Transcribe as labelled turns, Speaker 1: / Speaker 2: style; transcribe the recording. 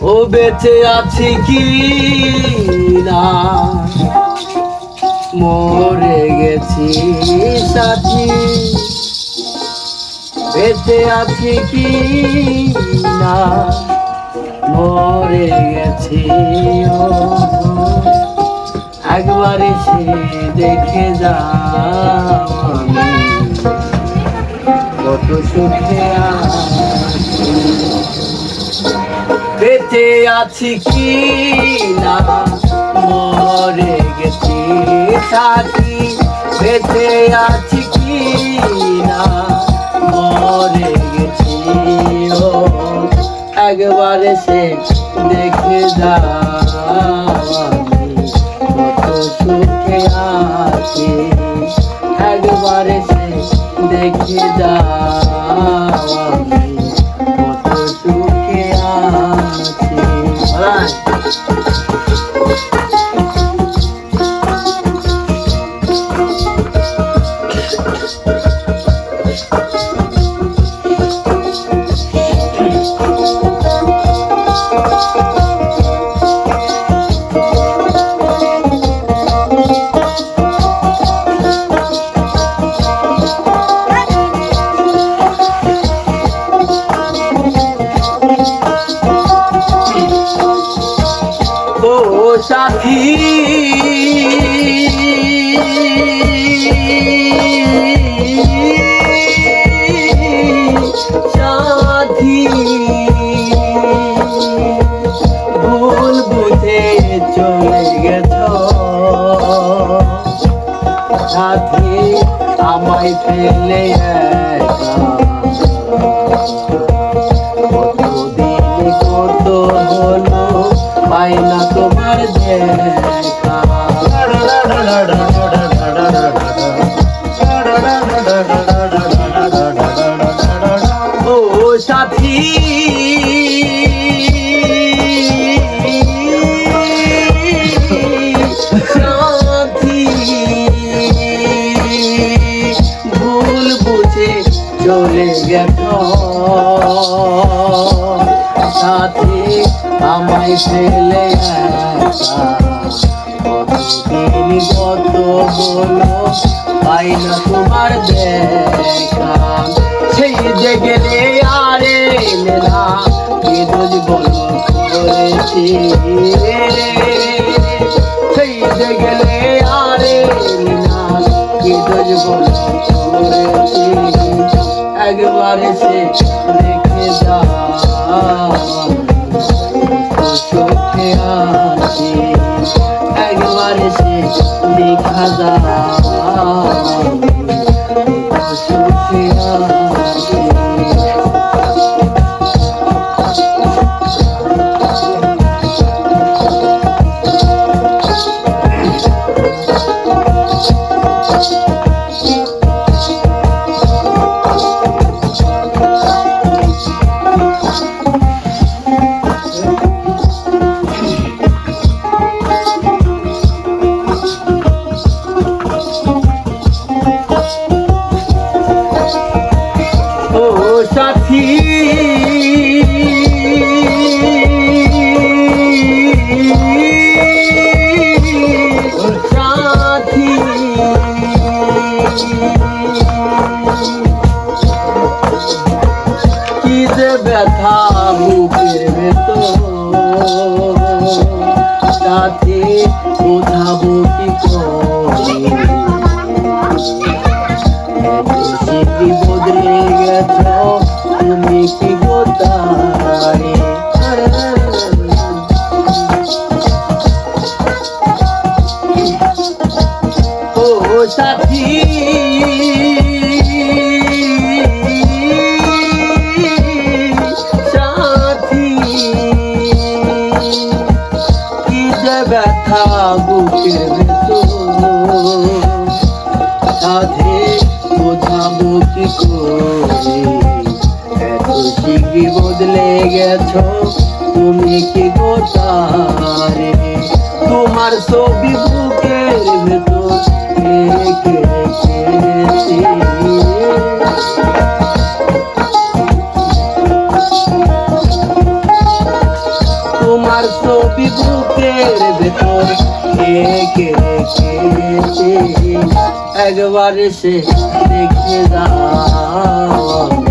Speaker 1: ও বেঁচে আছি কি না? মরে গেছি সাথী। বেঁচে আছি কি না? মরে গেছি একবার এসে দেখে যা কত সুখে আছি। বেঁচে আছি কি না? মরে গেছি সাথী। বেঁচে আছি কি না? মরে গেছি, ও। একবার সে দেখে যা কত সুখে আছি। একবার সে দেখে যাও সাথী ভুল বুঝে চলে গেছ। সাথী আমায় ফেলে একা। চলে গেছ সাথে আমায় ফেলে কতদিন কত হলো পাই না গেলে আরে না কে দোষ বলো করেছি সেই গেলে আরে না কে দোষ বলো করেছি একবার সে একবার সে দেখা যাও গেছ তুমি কি গোটারে ও সাথী ব্যথা বুকের ভেতর সাধে বোঝাবো কি করে এত শিগগি বদলে গেছো? তুমি কি গোটারে তোমার ছবি বুকের বুকের ভেতর কে একবার সে দেখে যাও।